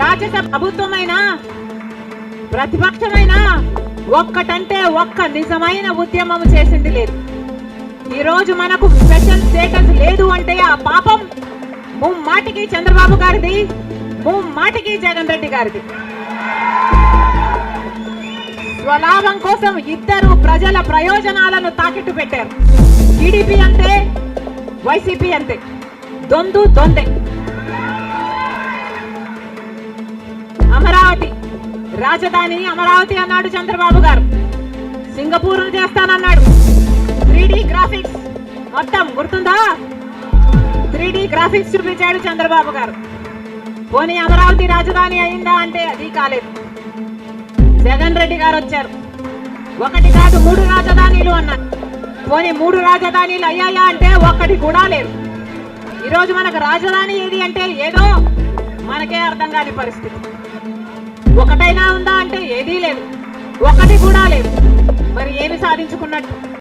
రాజ్యసభ ప్రభుత్వమైనా ప్రతిపక్షమైనా ఒక్కటంటే ఒక్క నిజమైన ఉద్యమం చేసింది లేదు. ఈరోజు మనకు స్పెషల్ స్టేటస్ లేదు అంటే ఆ పాపం ముమ్మాటికి చంద్రబాబు గారిది ముమ్మాటికి జగన్ రెడ్డి గారిది. స్వలాభం కోసం ఇద్దరు ప్రజల ప్రయోజనాలను తాకిట్టు పెట్టారు. టీడీపీ అంతే వైసీపీ అంతే దొందు దొందే. రాజధాని అమరావతి అన్నాడు చంద్రబాబు గారు. సింగపూర్ చేస్తానన్నాడు. Three graphics. మొత్తం గుర్తుందా? త్రీ గ్రాఫిక్స్ చూపించాడు చంద్రబాబు గారు. పోనీ అమరావతి రాజధాని అయిందా అంటే అది కాలేదు. జగన్ రెడ్డి గారు వచ్చారు. ఒకటి కాదు మూడు రాజధానీలు అన్నారు. పోనీ మూడు రాజధానీలు అయ్యాయా అంటే ఒక్కటి కూడా లేదు. ఈరోజు మనకు రాజధాని ఏది అంటే ఏదో మనకే అర్థం కాని పరిస్థితి. ఒకటైనా ఉందా అంటే ఏదీ లేదు. ఒకటి కూడా లేదు. మరి ఏమి సాధించుకున్నట్టు?